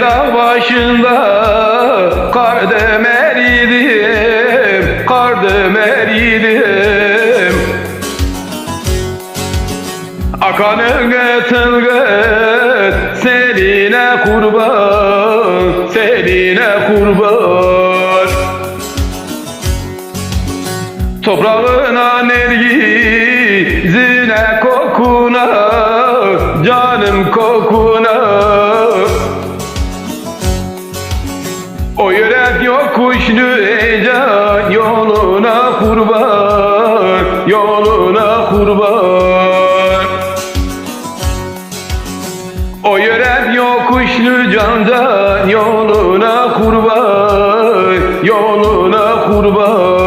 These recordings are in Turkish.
dağ başında kar demeriydim, kar demeriydim. Akan ılgıt ılgıt seline kurban, seline kurban. Toprağına nergizine kokuna kurban O yürek yokuşlu can can Yoluna kurban Yoluna kurban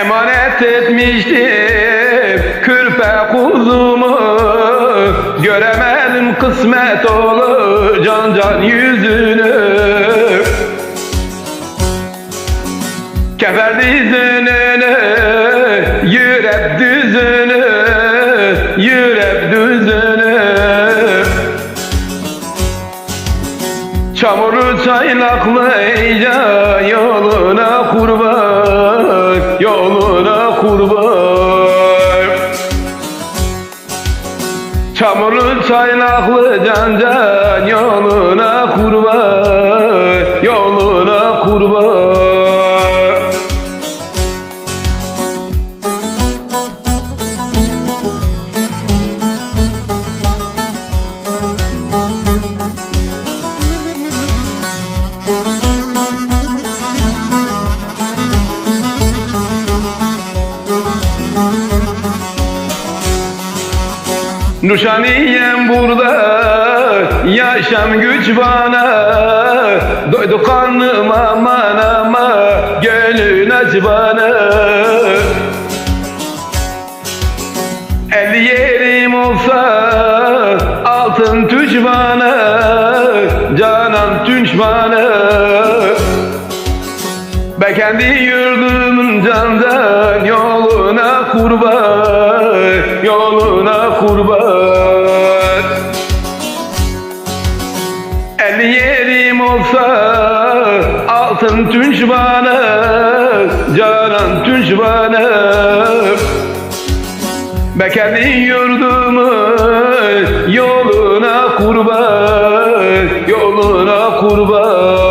Emanet etmiştim kürpe kuzumu. Göremedim kısmet olur can can yüzünü. Kefer dizini yürep düzünü Yürep düzünü. Çamurlu çaylaklı heyecan Çamurlu çaylaklı can yoluna kurban Yoluna kurban Nuşaniyem burada Yaşam güç bana. Doydu karnım aman ama Gönlün aç bana. El yerim olsa Altın tüç bana Canan tünç bana. Ben kendi yurdumun candan yoluna El yerim olsa altın tünç bana, canan tünç bana. Ben kendi yurdumun yoluna kurban, yoluna kurban.